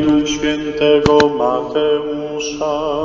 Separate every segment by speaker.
Speaker 1: według świętego Mateusza.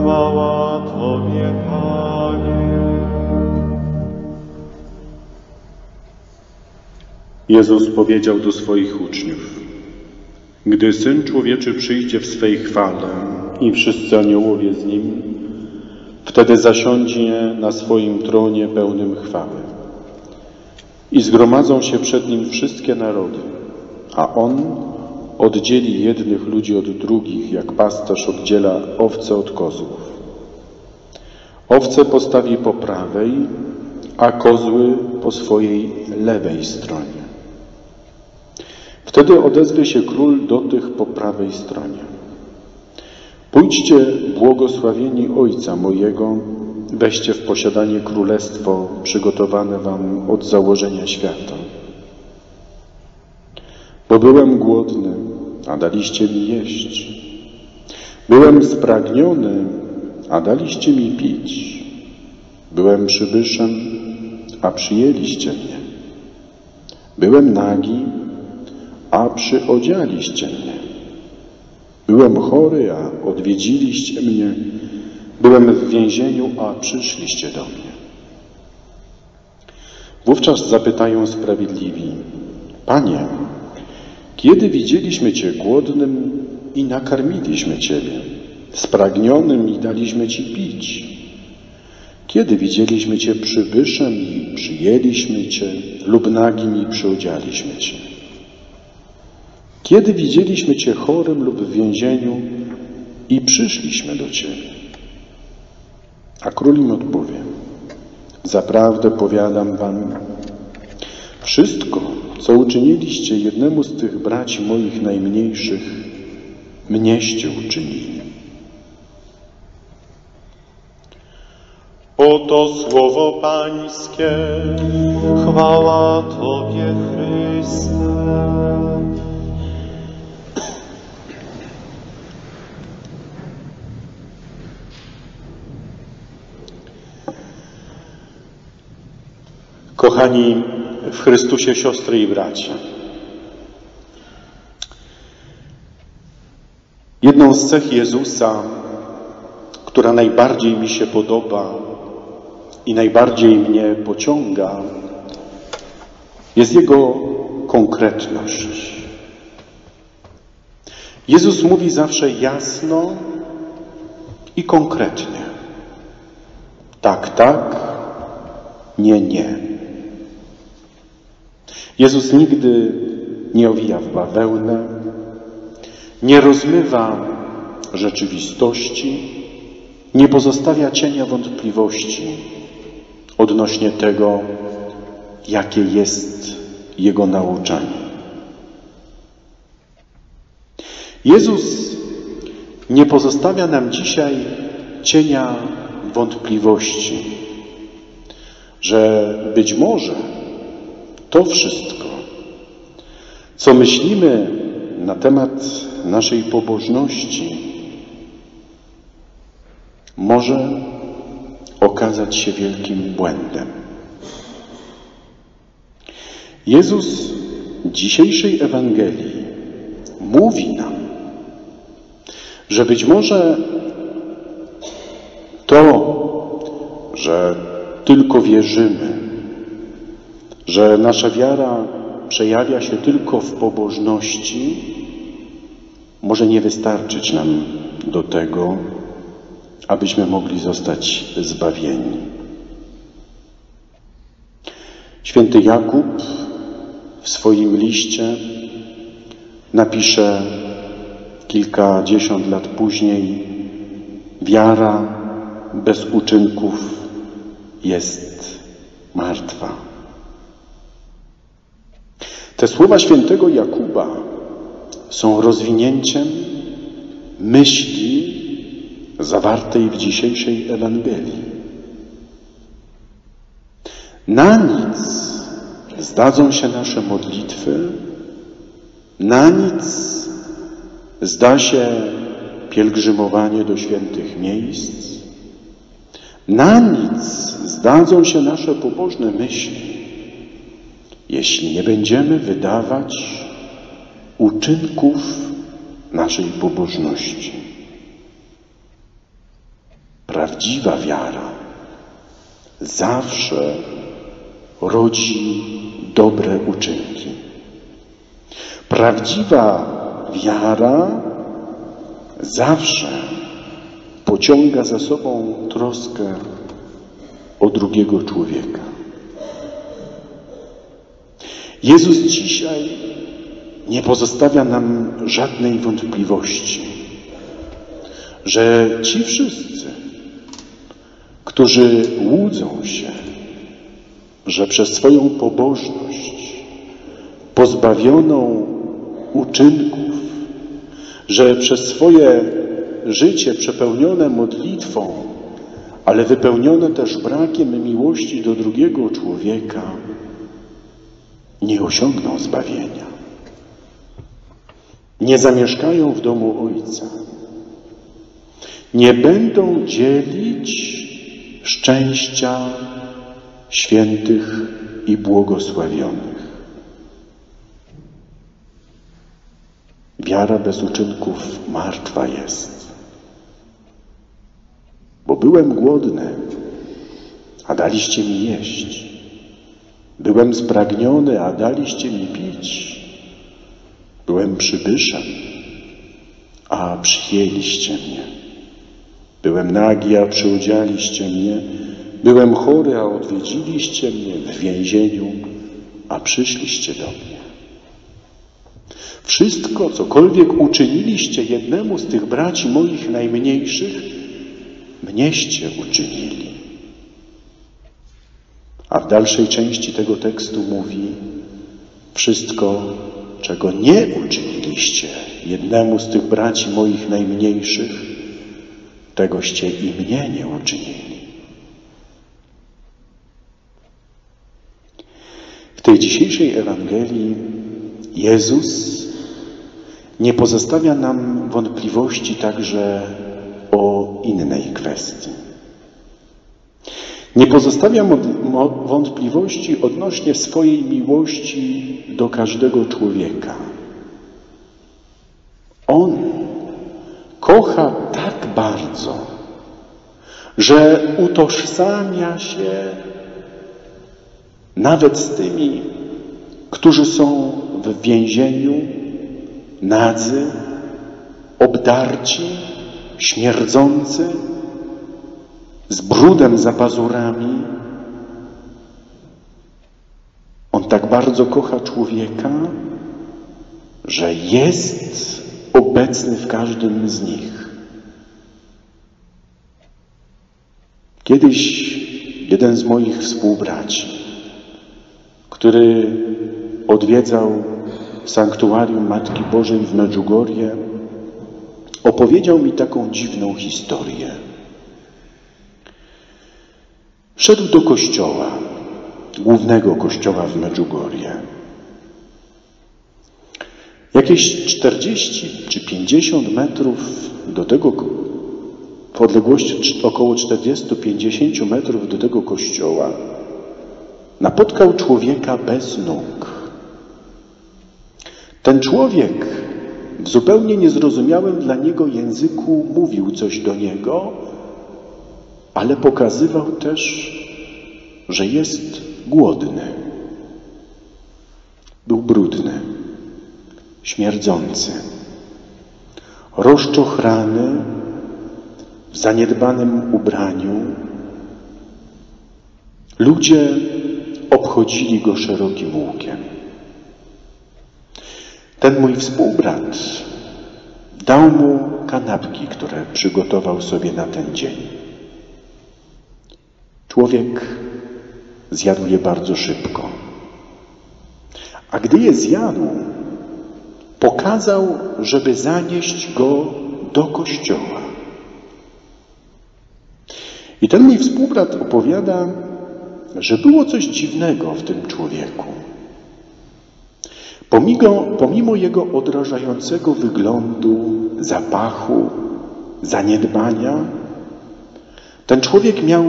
Speaker 2: Chwała Tobie, Panie.
Speaker 1: Jezus powiedział do swoich uczniów: Gdy syn człowieczy przyjdzie w swej chwale i wszyscy aniołowie z nim, wtedy zasiądzie na swoim tronie pełnym chwały. I zgromadzą się przed nim wszystkie narody, a on oddzieli jednych ludzi od drugich, jak pasterz oddziela owce od kozłów. Owce postawi po prawej, a kozły po swojej lewej stronie. Wtedy odezwie się król do tych po prawej stronie. Pójdźcie, błogosławieni Ojca mojego, weźcie w posiadanie królestwo przygotowane wam od założenia świata. Bo byłem głodny, a daliście mi jeść. Byłem spragniony, a daliście mi pić. Byłem przybyszem, a przyjęliście mnie. Byłem nagi, a przyodzialiście mnie. Byłem chory, a odwiedziliście mnie. Byłem w więzieniu, a przyszliście do mnie. Wówczas zapytają sprawiedliwi: Panie, kiedy widzieliśmy Cię głodnym i nakarmiliśmy Ciebie, spragnionym i daliśmy Ci pić? Kiedy widzieliśmy Cię przybyszem i przyjęliśmy Cię, lub nagim i przyodzialiśmy Cię? Kiedy widzieliśmy Cię chorym lub w więzieniu i przyszliśmy do Ciebie? A król im odpowie, zaprawdę powiadam Wam, wszystko, co uczyniliście jednemu z tych braci moich najmniejszych, mnieście uczynili.
Speaker 2: Oto słowo Pańskie. Chwała Tobie, Chryste.
Speaker 1: Kochani w Chrystusie siostry i bracia, jedną z cech Jezusa, która najbardziej mi się podoba i najbardziej mnie pociąga, jest Jego konkretność. Jezus mówi zawsze jasno i konkretnie. Tak, tak, nie, nie. Jezus nigdy nie owija w bawełnę, nie rozmywa rzeczywistości, nie pozostawia cienia wątpliwości odnośnie tego, jakie jest Jego nauczanie. Jezus nie pozostawia nam dzisiaj cienia wątpliwości, że być może to wszystko, co myślimy na temat naszej pobożności, może okazać się wielkim błędem. Jezus dzisiejszej Ewangelii mówi nam, że być może to, że tylko wierzymy, że nasza wiara przejawia się tylko w pobożności, może nie wystarczyć nam do tego, abyśmy mogli zostać zbawieni. Święty Jakub w swoim liście napisze kilkadziesiąt lat później: Wiara bez uczynków jest martwa. Te słowa świętego Jakuba są rozwinięciem myśli zawartej w dzisiejszej Ewangelii. Na nic zdadzą się nasze modlitwy, na nic zda się pielgrzymowanie do świętych miejsc, na nic zdadzą się nasze pobożne myśli, jeśli nie będziemy wydawać uczynków naszej pobożności. Prawdziwa wiara zawsze rodzi dobre uczynki. Prawdziwa wiara zawsze pociąga za sobą troskę o drugiego człowieka. Jezus dzisiaj nie pozostawia nam żadnej wątpliwości, że ci wszyscy, którzy łudzą się, że przez swoją pobożność pozbawioną uczynków, że przez swoje życie przepełnione modlitwą, ale wypełnione też brakiem miłości do drugiego człowieka, nie osiągną zbawienia. Nie zamieszkają w domu Ojca. Nie będą dzielić szczęścia świętych i błogosławionych. Wiara bez uczynków martwa jest. Bo byłem głodny, a daliście mi jeść. Byłem spragniony, a daliście mi pić. Byłem przybyszem, a przyjęliście mnie. Byłem nagi, a przyodzialiście mnie. Byłem chory, a odwiedziliście mnie w więzieniu, a przyszliście do mnie. Wszystko, cokolwiek uczyniliście jednemu z tych braci moich najmniejszych, mnieście uczynili. A w dalszej części tego tekstu mówi: Wszystko, czego nie uczyniliście jednemu z tych braci moich najmniejszych, tegoście i mnie nie uczynili. W tej dzisiejszej Ewangelii Jezus nie pozostawia nam wątpliwości także o innej kwestii. Nie pozostawia wątpliwości odnośnie swojej miłości do każdego człowieka. On kocha tak bardzo, że utożsamia się nawet z tymi, którzy są w więzieniu, nadzy, obdarci, śmierdzący, z brudem za pazurami. On tak bardzo kocha człowieka, że jest obecny w każdym z nich. Kiedyś jeden z moich współbraci, który odwiedzał sanktuarium Matki Bożej w Medjugorje, opowiedział mi taką dziwną historię. Szedł do kościoła, głównego kościoła w Medjugorje. Jakieś 40 czy 50 metrów do tego, w odległości około 40-50 metrów do tego kościoła, napotkał człowieka bez nóg. Ten człowiek w zupełnie niezrozumiałym dla niego języku mówił coś do niego, ale pokazywał też, że jest głodny. Był brudny, śmierdzący, rozczochrany, w zaniedbanym ubraniu. Ludzie obchodzili go szerokim łukiem. Ten mój współbrat dał mu kanapki, które przygotował sobie na ten dzień. Człowiek zjadł je bardzo szybko. A gdy je zjadł, pokazał, żeby zanieść go do kościoła. I ten mój współbrat opowiada, że było coś dziwnego w tym człowieku. Pomimo, pomimo jego odrażającego wyglądu, zapachu, zaniedbania, ten człowiek miał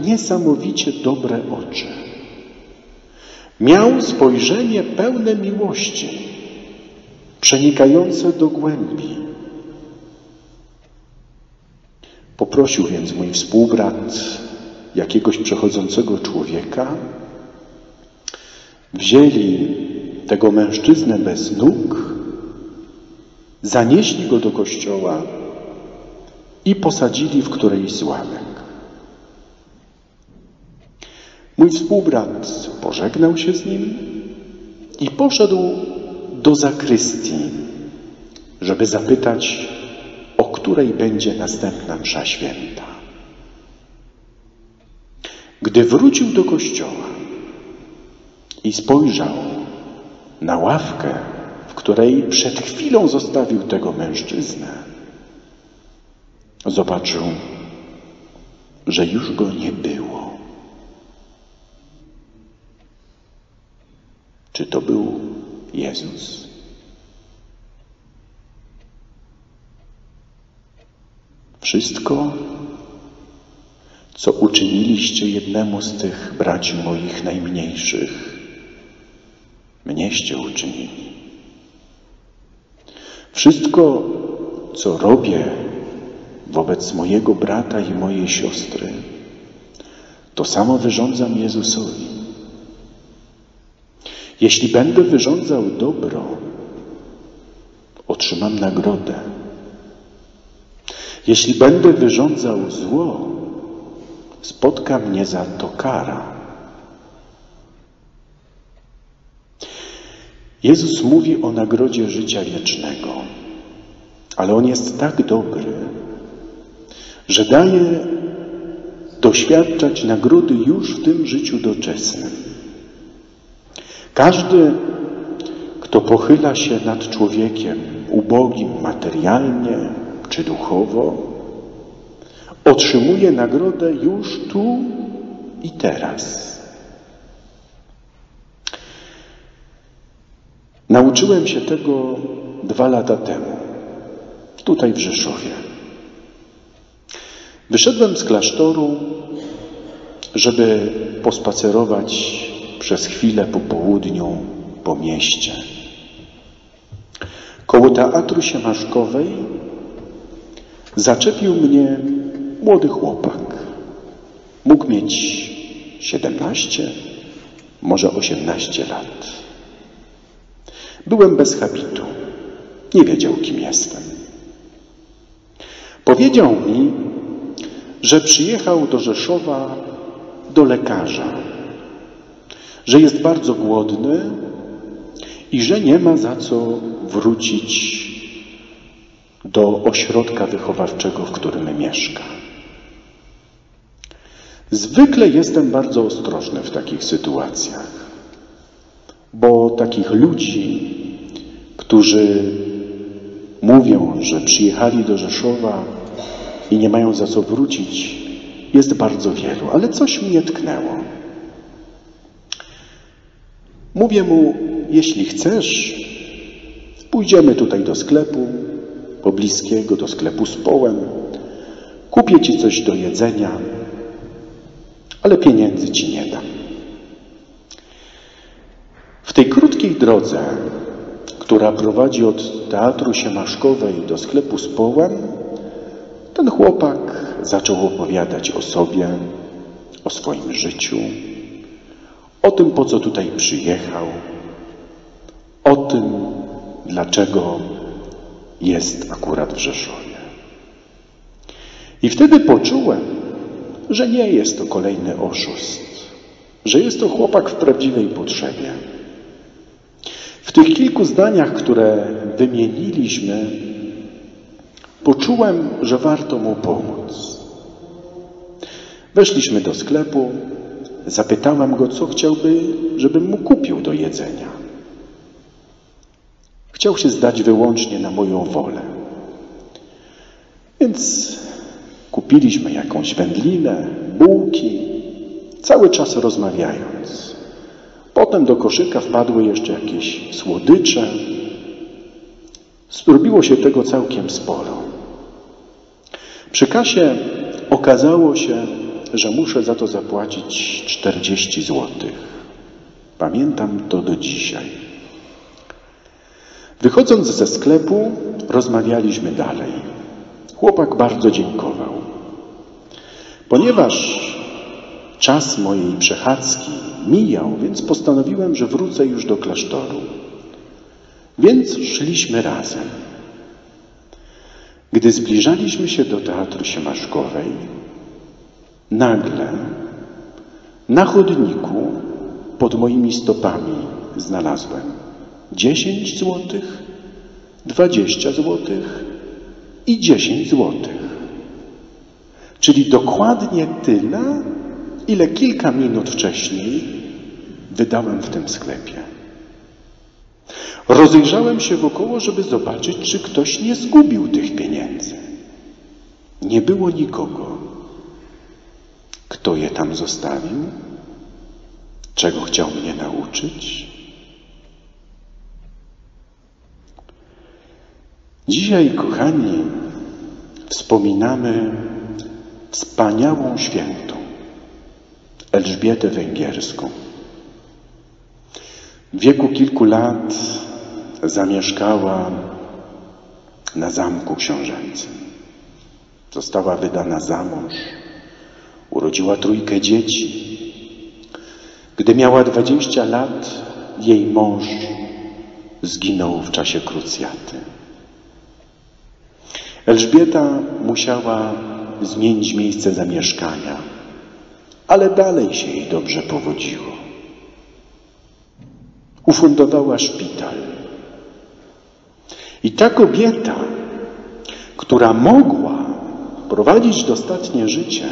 Speaker 1: niesamowicie dobre oczy. Miał spojrzenie pełne miłości. przenikające do głębi. Poprosił więc mój współbrat jakiegoś przechodzącego człowieka, wzięli tego mężczyznę bez nóg, zanieśli go do kościoła i posadzili w którejś z ławek. Mój współbrat pożegnał się z nim i poszedł do zakrystii, żeby zapytać, o której będzie następna msza święta. Gdy wrócił do kościoła i spojrzał na ławkę, w której przed chwilą zostawił tego mężczyznę, zobaczył, że już go nie było. Czy to był Jezus? Wszystko, co uczyniliście jednemu z tych braci moich najmniejszych, mnieście uczynili. Wszystko, co robię wobec mojego brata i mojej siostry, to samo wyrządzam Jezusowi. Jeśli będę wyrządzał dobro, otrzymam nagrodę. Jeśli będę wyrządzał zło, spotka mnie za to kara. Jezus mówi o nagrodzie życia wiecznego, ale On jest tak dobry, że daje doświadczać nagrody już w tym życiu doczesnym. Każdy, kto pochyla się nad człowiekiem ubogim materialnie czy duchowo, otrzymuje nagrodę już tu i teraz. Nauczyłem się tego dwa lata temu, tutaj w Rzeszowie. Wyszedłem z klasztoru, żeby pospacerować przez chwilę po południu po mieście. Koło teatru Siemaszkowej zaczepił mnie młody chłopak. Mógł mieć 17, może 18 lat. Byłem bez habitu. Nie wiedział, kim jestem. Powiedział mi, że przyjechał do Rzeszowa do lekarza, że jest bardzo głodny i że nie ma za co wrócić do ośrodka wychowawczego, w którym mieszka. Zwykle jestem bardzo ostrożny w takich sytuacjach, bo takich ludzi, którzy mówią, że przyjechali do Rzeszowa i nie mają za co wrócić, jest bardzo wielu, ale coś mnie tknęło. Mówię mu, jeśli chcesz, pójdziemy tutaj do sklepu pobliskiego, do sklepu z połem, kupię ci coś do jedzenia, ale pieniędzy ci nie dam. W tej krótkiej drodze, która prowadzi od Teatru Siemaszkowej do sklepu z połem, ten chłopak zaczął opowiadać o sobie, o swoim życiu, o tym, po co tutaj przyjechał, o tym, dlaczego jest akurat w Rzeszowie. I wtedy poczułem, że nie jest to kolejny oszust, że jest to chłopak w prawdziwej potrzebie. W tych kilku zdaniach, które wymieniliśmy, poczułem, że warto mu pomóc. Weszliśmy do sklepu, zapytałem go, co chciałby, żebym mu kupił do jedzenia. Chciał się zdać wyłącznie na moją wolę. Więc kupiliśmy jakąś wędlinę, bułki, cały czas rozmawiając. Potem do koszyka wpadły jeszcze jakieś słodycze. Zrobiło się tego całkiem sporo. Przy kasie okazało się, że muszę za to zapłacić 40 złotych. Pamiętam to do dzisiaj. Wychodząc ze sklepu, rozmawialiśmy dalej. Chłopak bardzo dziękował. Ponieważ czas mojej przechadzki mijał, więc postanowiłem, że wrócę już do klasztoru. Więc szliśmy razem. Gdy zbliżaliśmy się do Teatru Siemaszkowej, nagle na chodniku pod moimi stopami znalazłem 10 złotych, 20 złotych i 10 złotych. Czyli dokładnie tyle, ile kilka minut wcześniej wydałem w tym sklepie. Rozejrzałem się wokoło, żeby zobaczyć, czy ktoś nie zgubił tych pieniędzy. Nie było nikogo. Kto je tam zostawił? Czego chciał mnie nauczyć? Dzisiaj, kochani, wspominamy wspaniałą świętą Elżbietę Węgierską. W wieku kilku lat zamieszkała na zamku książęcym. Została wydana za mąż, urodziła trójkę dzieci. Gdy miała dwadzieścia lat, jej mąż zginął w czasie krucjaty. Elżbieta musiała zmienić miejsce zamieszkania, ale dalej się jej dobrze powodziło. Ufundowała szpital. I ta kobieta, która mogła prowadzić dostatnie życie,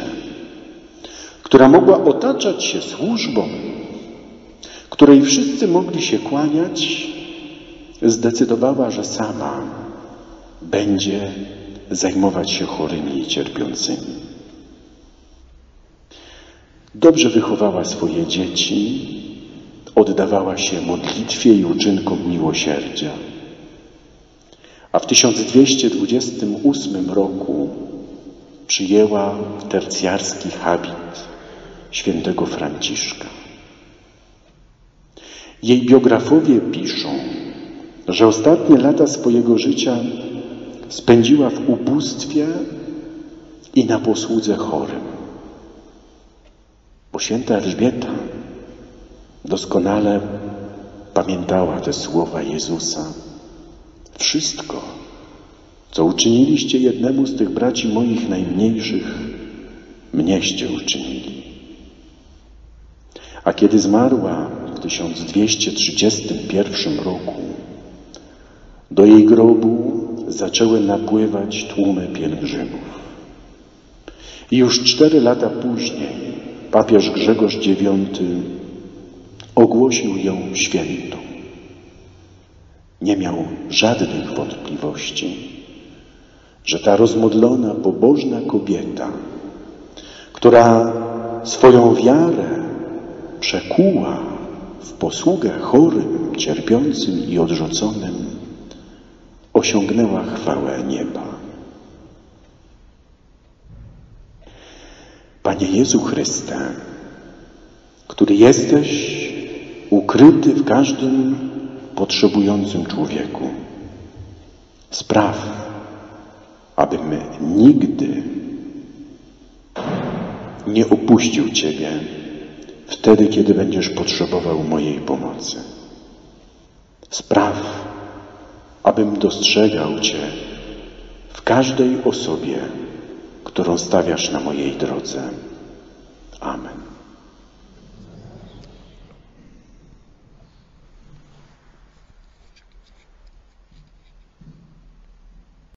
Speaker 1: która mogła otaczać się służbą, której wszyscy mogli się kłaniać, zdecydowała, że sama będzie zajmować się chorymi i cierpiącymi. Dobrze wychowała swoje dzieci, oddawała się modlitwie i uczynkom miłosierdzia. A w 1228 roku przyjęła tercjarski habit świętego Franciszka. Jej biografowie piszą, że ostatnie lata swojego życia spędziła w ubóstwie i na posłudze chorym. Bo święta Elżbieta doskonale pamiętała te słowa Jezusa. Wszystko, co uczyniliście jednemu z tych braci moich najmniejszych, mnieście uczynili. A kiedy zmarła w 1231 roku, do jej grobu zaczęły napływać tłumy pielgrzymów. I już cztery lata później papież Grzegorz IX ogłosił ją świętą. Nie miał żadnych wątpliwości, że ta rozmodlona, pobożna kobieta, która swoją wiarę przekuła w posługę chorym, cierpiącym i odrzuconym, osiągnęła chwałę nieba. Panie Jezu Chryste, który jesteś ukryty w każdym potrzebującym człowieku, spraw, abym nigdy nie opuścił Ciebie wtedy, kiedy będziesz potrzebował mojej pomocy. Spraw, abym dostrzegał Cię w każdej osobie, którą stawiasz na mojej drodze.